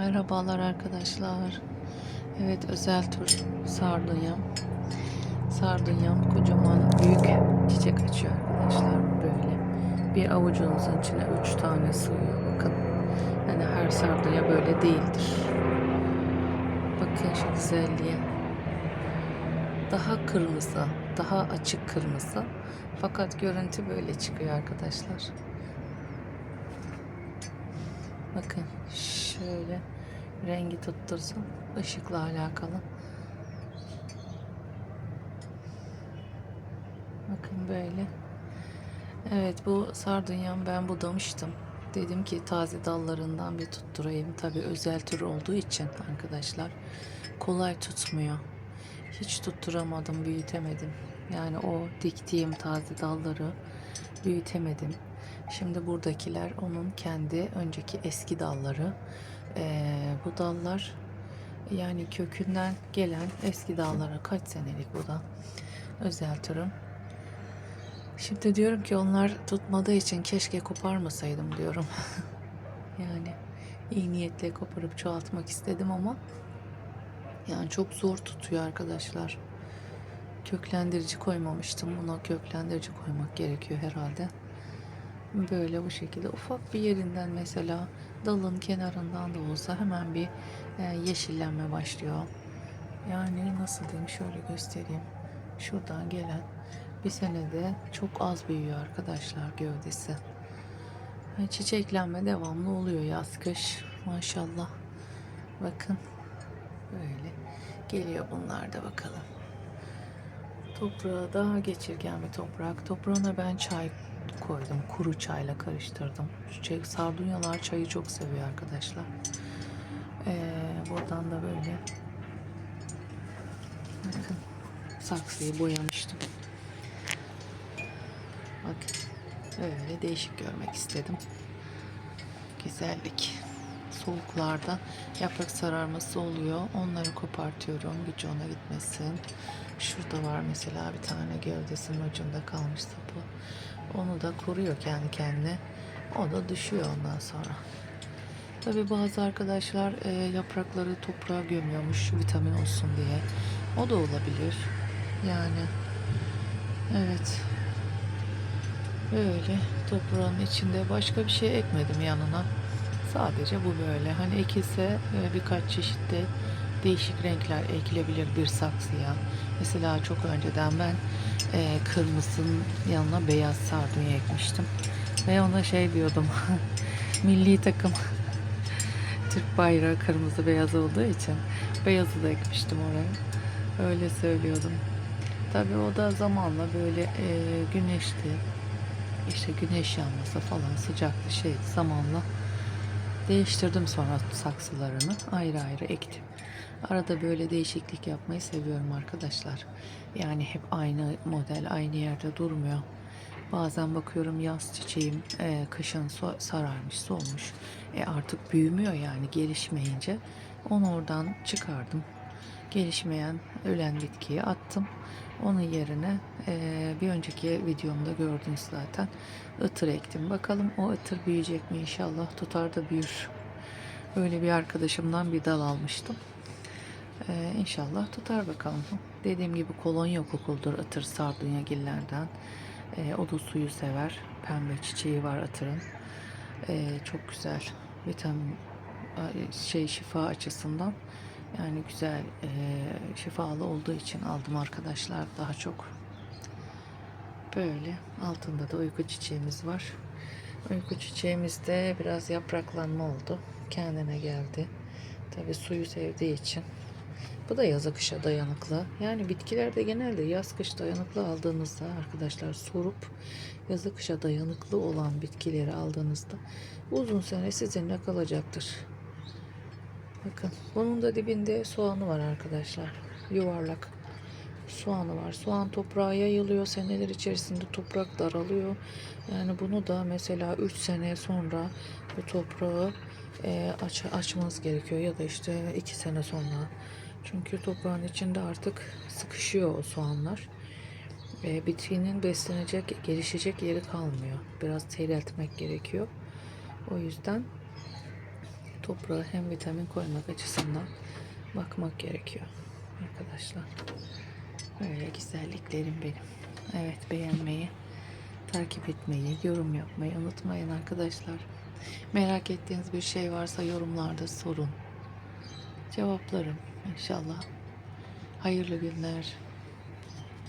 Merhabalar arkadaşlar. Evet özel tur sardunya. Sardunyam kocaman büyük çiçek açıyor arkadaşlar. Böyle bir avucunuzun içine üç tane sığıyor. Bakın. Yani her sardunya böyle değildir. Bakın şu güzelliğe. Daha kırmızı, daha açık kırmızı. Fakat görüntü böyle çıkıyor arkadaşlar. Bakın şöyle rengi tuttursam ışıkla alakalı. Bakın böyle. Evet bu sardunyam ben budamıştım. Dedim ki taze dallarından bir tutturayım. Tabi özel tür olduğu için arkadaşlar kolay tutmuyor. Hiç tutturamadım, büyütemedim. Yani o diktiğim taze dalları büyütemedim. Şimdi buradakiler onun kendi önceki eski dalları. Ee, bu dallar yani kökünden gelen eski dallara kaç senelik bu da özel türüm. Şimdi diyorum ki onlar tutmadığı için keşke koparmasaydım diyorum. yani iyi niyetle koparıp çoğaltmak istedim ama yani çok zor tutuyor arkadaşlar. Köklendirici koymamıştım. Buna köklendirici koymak gerekiyor herhalde. Böyle bu şekilde ufak bir yerinden mesela dalın kenarından da olsa hemen bir e, yeşillenme başlıyor. Yani nasıl diyeyim şöyle göstereyim. Şuradan gelen bir senede çok az büyüyor arkadaşlar gövdesi. Çiçeklenme devamlı oluyor yaz kış maşallah. Bakın böyle geliyor bunlar da bakalım. Toprağı daha geçirgen bir toprak. Toprağına ben çay koydum. Kuru çayla karıştırdım. Çay, sardunyalar çayı çok seviyor arkadaşlar. Ee, buradan da böyle bakın saksıyı boyamıştım. Bakın öyle değişik görmek istedim. Güzellik. Soğuklarda yaprak sararması oluyor. Onları kopartıyorum. Gücü ona gitmesin. Şurada var mesela bir tane gövdesinin ucunda kalmış sapı. Onu da koruyor kendi kendine. O da düşüyor ondan sonra. Tabi bazı arkadaşlar e, yaprakları toprağa gömüyormuş vitamin olsun diye. O da olabilir. Yani evet. Böyle toprağın içinde başka bir şey ekmedim yanına. Sadece bu böyle. Hani ekilse e, birkaç çeşitli değişik renkler ekilebilir bir saksıya. Mesela çok önceden ben e, kırmızının yanına beyaz sardunya ekmiştim. Ve ona şey diyordum. milli takım. Türk bayrağı kırmızı beyaz olduğu için beyazı da ekmiştim oraya. Öyle söylüyordum. Tabii o da zamanla böyle e, güneşti. İşte güneş yanması falan sıcaktı şey zamanla değiştirdim sonra saksılarını ayrı ayrı ektim. Arada böyle değişiklik yapmayı seviyorum arkadaşlar. Yani hep aynı model aynı yerde durmuyor. Bazen bakıyorum yaz çiçeğim e, kışın so- sararmış solmuş. E artık büyümüyor yani gelişmeyince. Onu oradan çıkardım. Gelişmeyen ölen bitkiyi attım. Onun yerine e, bir önceki videomda gördünüz zaten ıtır ektim. Bakalım o ıtır büyüyecek mi inşallah tutar da büyür. Öyle bir arkadaşımdan bir dal almıştım. E, inşallah tutar bakalım. Dediğim gibi kolonya kokuldur ıtır sardunya gillerden. E, o da suyu sever. Pembe çiçeği var ıtırın. E, çok güzel. Vitamin şey şifa açısından yani güzel e, şifalı olduğu için aldım arkadaşlar daha çok. Böyle altında da uyku çiçeğimiz var. Uyku çiçeğimizde biraz yapraklanma oldu. Kendine geldi. Tabi suyu sevdiği için. Bu da yazı kışa dayanıklı. Yani bitkilerde genelde yaz kış dayanıklı aldığınızda arkadaşlar sorup yazı kışa dayanıklı olan bitkileri aldığınızda uzun sene sizinle kalacaktır. Bakın bunun da dibinde soğanı var arkadaşlar. Yuvarlak soğanı var. Soğan toprağa yayılıyor. Seneler içerisinde toprak daralıyor. Yani bunu da mesela 3 sene sonra bu toprağı e, aç, açmanız gerekiyor ya da işte 2 sene sonra. Çünkü toprağın içinde artık sıkışıyor o soğanlar. E, bitkinin beslenecek, gelişecek yeri kalmıyor. Biraz seyreltmek gerekiyor. O yüzden toprağa hem vitamin koymak açısından bakmak gerekiyor arkadaşlar. Böyle güzelliklerim benim. Evet beğenmeyi, takip etmeyi, yorum yapmayı unutmayın arkadaşlar. Merak ettiğiniz bir şey varsa yorumlarda sorun. Cevaplarım inşallah. Hayırlı günler.